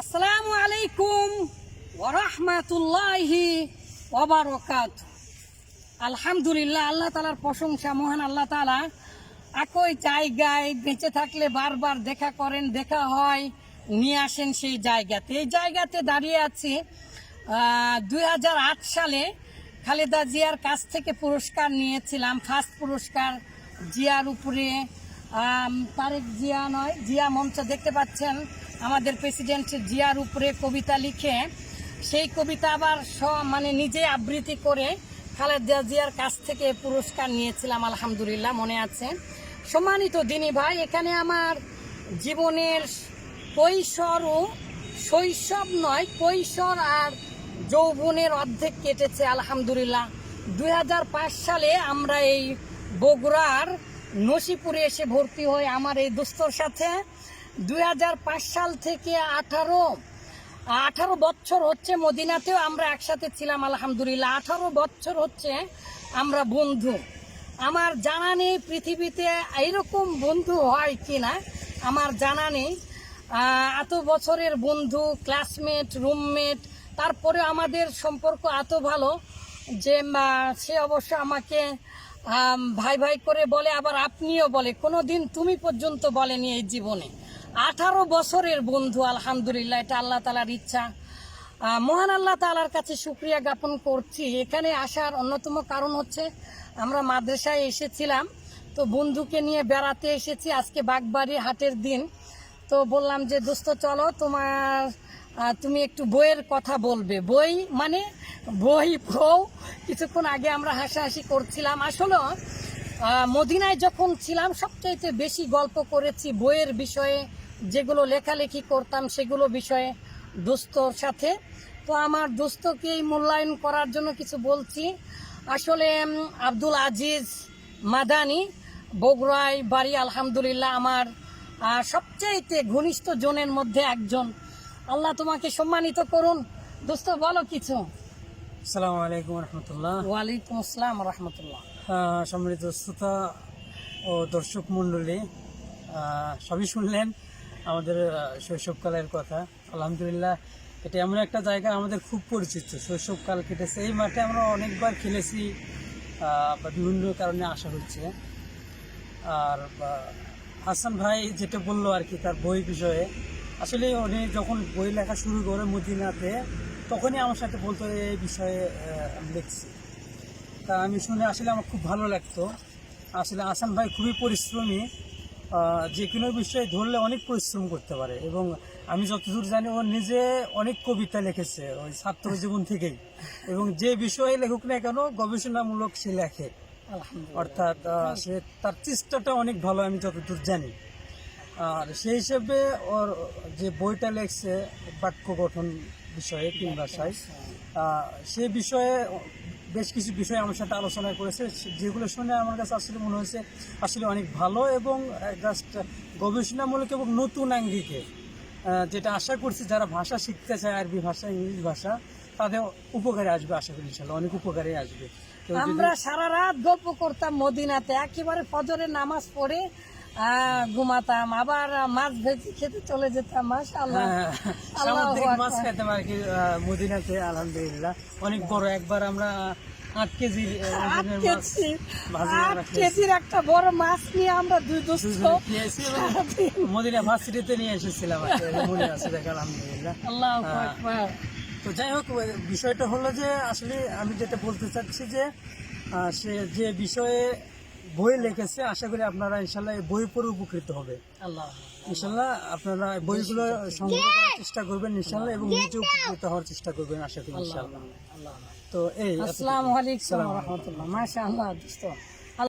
আসসালামু আলাইকুম ওরহমাতুল্লাহি ওবারকাত আলহামদুলিল্লাহ, আল্লাহ তালার প্রশংসা, মহান আল্লাহ তালা একই জায়গায় বেঁচে থাকলে বারবার দেখা করেন, দেখা হয় নিয়ে আসেন সেই জায়গাতে। এই জায়গাতে দাঁড়িয়ে আছি দু হাজার আট সালে খালেদা জিয়ার কাছ থেকে পুরস্কার নিয়েছিলাম, ফার্স্ট পুরস্কার জিয়ার উপরে। তারেক জিয়া নয়, জিয়া মঞ্চ দেখতে পাচ্ছেন। আমাদের প্রেসিডেন্ট জিয়ার উপরে কবিতা লিখে, সেই কবিতা আবার স মানে নিজে আবৃত্তি করে খালেদা জিয়ার কাছ থেকে পুরস্কার নিয়েছিলাম, আলহামদুলিল্লাহ, মনে আছে। সম্মানিত দিনী ভাই, এখানে আমার জীবনের কৈশোর ও শৈশব নয়, কৈশোর আর যৌবনের অর্ধেক কেটেছে, আলহামদুলিল্লাহ। দু হাজার পাঁচ সালে আমরা এই বগুড়ার নসিপুরে এসে ভর্তি হই আমার এই দোস্তর সাথে। দু হাজার পাঁচ সাল থেকে আঠারো আঠারো বছর হচ্ছে মদিনাতেও আমরা একসাথে ছিলাম, আলহামদুলিল্লাহ। আঠারো বছর হচ্ছে আমরা বন্ধু। আমার জানা নেই পৃথিবীতে এইরকম বন্ধু হয় কিনা। আমার জানা নেই। এত বছরের বন্ধু ক্লাসমেট রুমমেট তারপরে আমাদের সম্পর্ক এত ভালো যে সে অবশ্য আমাকে ভাই ভাই করে বলে, আবার আপনিও বলে। কোনো দিন তুমি পর্যন্ত বলেনি এই জীবনে। আঠারো বছরের বন্ধু, আলহামদুলিল্লাহ, এটা আল্লাহ তালার ইচ্ছা। মহান আল্লাহ তালার কাছে শুক্রিয়া জ্ঞাপন করছি। এখানে আসার অন্যতম কারণ হচ্ছে, আমরা মাদ্রাসায় এসেছিলাম, তো বন্ধুকে নিয়ে বেড়াতে এসেছি। আজকে বাগবাড়ি হাটের দিন। তো বললাম যে, দোস্ত, চলো, তোমার তুমি একটু বইয়ের কথা বলবে। বই মানে বই, বউ। কিছুক্ষণ আগে আমরা হাসাহাসি করছিলাম। আসলে মদিনায় যখন ছিলাম, সবচাইতে বেশি গল্প করেছি বইয়ের বিষয়ে। যেগুলো লেখালেখি করতাম সেগুলো বিষয়ে দোস্তর সাথে। তো আমার দোস্তকে এই মূল্যায়ন করার জন্য কিছু বলছি। আসলে আব্দুল আজিজ মাদানি বগুড়ায় বাড়ি আলহামদুলিল্লাহ আমার সবচাইতে ঘনিষ্ঠ জনের মধ্যে একজন। আল্লাহ তোমাকে সম্মানিত করুন। দোস্ত বলো কিছু। আসসালামু আলাইকুম রহমতুল্লাহ। ওয়ালাইকুম আসসালাম রহমতুল্লাহ। সম্মানিত শ্রোতা ও দর্শক মণ্ডলী সবই শুনলেন। আমাদের শৈশবকালের কথা। আলহামদুলিল্লাহ, এটা এমন একটা জায়গা আমাদের খুব পরিচিত। শৈশবকাল কেটেছে। এই মাঠে আমরা অনেকবার খেলেছি বা বিভিন্ন কারণে আসা হচ্ছে। আর হাসান ভাই যেটা বলল আর কি, তার বই বিষয়ে, আসলে উনি যখন বই লেখা শুরু করে মদিনাতে, তখনই আমার সাথে বলতো এই বিষয়ে লিখছি। তা আমি শুনে আসলে আমার খুব ভালো লাগতো। আসলে আসান ভাই খুবই পরিশ্রমী। যে কোনো বিষয়ে ধরলে অনেক পরিশ্রম করতে পারে এবং আমি যতদূর জানি ও নিজে অনেক কবিতা লিখেছে ওই ছাত্র জীবন থেকেই। এবং যে বিষয়ে লেখক না কেন গবেষণামূলক সে লেখে। অর্থাৎ সে তার চেষ্টাটা অনেক ভালো আমি যতদূর জানি। আর সেই হিসেবে ওর যে বইটা লেখছে বাক্য গঠন বিষয়ে তিন ভাষায় সে বিষয়ে বেশ কিছু বিষয় আমার সাথে আলোচনা করেছে, যেগুলো শুনে আমার কাছে আসলে মনে হয়েছে আসলে অনেক ভালো এবং জাস্ট গবেষণামূলক এবং নতুন আঙ্গিকে যেটা আশা করছি যারা ভাষা শিখতে চায়, আরবি ভাষা, ইংলিশ ভাষা, তাদের উপকারে আসবে আশা করি ইনশাল্লাহ, অনেক উপকারে আসবে। আমরা সারা রাত গল্প করতাম মদিনাতে, একেবারে ফজরের নামাজ পড়ে ঘুমাতাম আবার মাছ ভেজি খেতে চলে যেতাম মাশাআল্লাহ হ্যাঁ, সামুদ্রিক মাছ। খেতাম আর কি মদিনাতে আলহামদুলিল্লাহ অনেক বড় একবার আমরা আট কেজি। কেজির একটা বড় মাছ নিয়ে আমরা দুই মদিনা ভার্সিটিতে নিয়ে এসেছিলাম মনে আছে দেখ আলহামদুলিল্লাহ আল্লাহ হ্যাঁ। তো যাই হোক বিষয়টা হলো যে আসলে আমি যেটা বলতে চাচ্ছি যে সে যে বিষয়ে বই লিখেছে আশা করি আপনারা ইনশাল্লাহ এই বই পড়ে উপকৃত হবে। আল্লাহ ইনশাল্লাহ আপনারা বইগুলো সংগ্রহ করার চেষ্টা করবেন ইনশাল্লাহ এবং নিজে উপকৃত হওয়ার চেষ্টা করবেন আশা করি ইনশাল্লাহ। তো এই আসসালামু আলাইকুম রহমতুল্লাহ। মাশাআল্লাহ দোস্ত